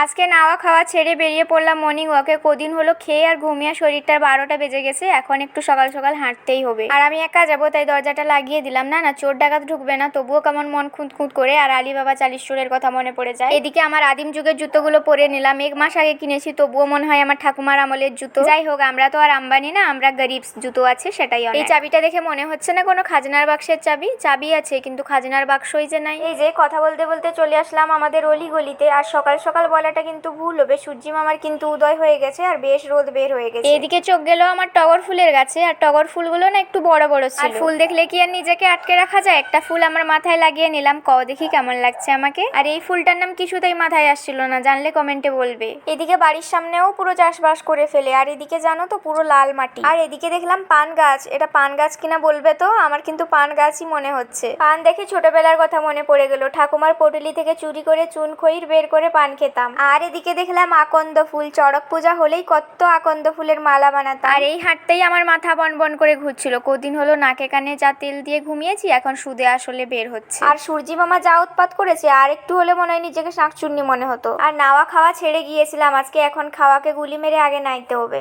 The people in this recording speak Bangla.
আজকে নাওয়া খাওয়া ছেড়ে বেরিয়ে পড়লাম মর্নিং ওয়াকে কদিন হলো খেয়ে আর ঘুমিয়ে শরীরটার বারোটা বেজে গেছে, এখন একটু সকাল সকাল হাঁটতেই হবে। আর আমি একা যাব, তাই দরজাটা লাগিয়ে দিলাম। না না, চোর ডাকাত ঢুকবে না, তবুও কেমন মন খুঁত খুঁত করে আর আলিবাবা চালিশ চোরের কথা মনে পড়ে যায়। এদিকে আমার আদিম যুগের জুতোগুলো পরে নিলাম। এক মাস আগে কিনেছি, তবুও মনে হয় আমার ঠাকুমার আমলের জুতো। যাই হোক, আমরা তো আর আম্বানি না, আমরা গরিব জুতো আছে, সেটাই এই চাবিটা দেখে মনে হচ্ছে না কোনো খাজনার বাক্সের চাবি? চাবি আছে, কিন্তু খাজনার বাক্সই যে নাই। এই যে, কথা বলতে বলতে চলে আসলাম আমাদের অলি গলিতে আর সকাল সকাল বলাটা কিন্তু ভুল হবে। সূর্যি মামার কিন্তু উদয় হয়ে গেছে আর বেশ রোদ বের হয়ে গেছে। এদিকে চোখ গেল আমার টগর ফুলের গাছে। আর টগর ফুলগুলো না একটু বড় বড় ছিল। আর ফুল দেখলে কি আর নিজেকে আটকে রাখা যায়? একটা ফুল আমার মাথায় লাগিয়ে নিলাম। ক দেখি কেমন লাগছে আমাকে। আর এই ফুলটার নাম কিছুতেই মাথায় আসছিল না। জানলে কমেন্টে বলবে। এদিকে বাড়ির সামনেও পুরো চাষবাস করে ফেলে। আর এদিকে জানো তো পুরো লাল মাটি। আর এদিকে দেখলাম পান গাছ। এটা পান গাছ কিনা বলবে তো? আমার কিন্তু পান গাছই মনে হচ্ছে। পান দেখে ছোটবেলার কথা মনে পড়ে গেল। ঠাকুমার পটলি থেকে চুরি করে চুন খইর বের করে পান খেতাম। আর এদিকে দেখলাম আকন্দ ফুল চড়ক পূজা হলেই কত আকন্দ ফুলের মালা বানাতাম। আর এই হাঁটতেই আমার মাথা বন বন করে ঘুরছিল। কদিন হলো নাকে কানে যা তেল দিয়ে ঘুমিয়েছি এখন সুদে আসলে বের হচ্ছে। আর সূর্যি মামা যা উৎপাত করেছে আর একটু হলে মনে হয় নিজেকে শাঁকচুন্নি মনে হতো। আর নাওয়া খাওয়া ছেড়ে গিয়েছিলাম আজকে এখন খাওয়াকে গুলি মেরে আগে নাইতে হবে।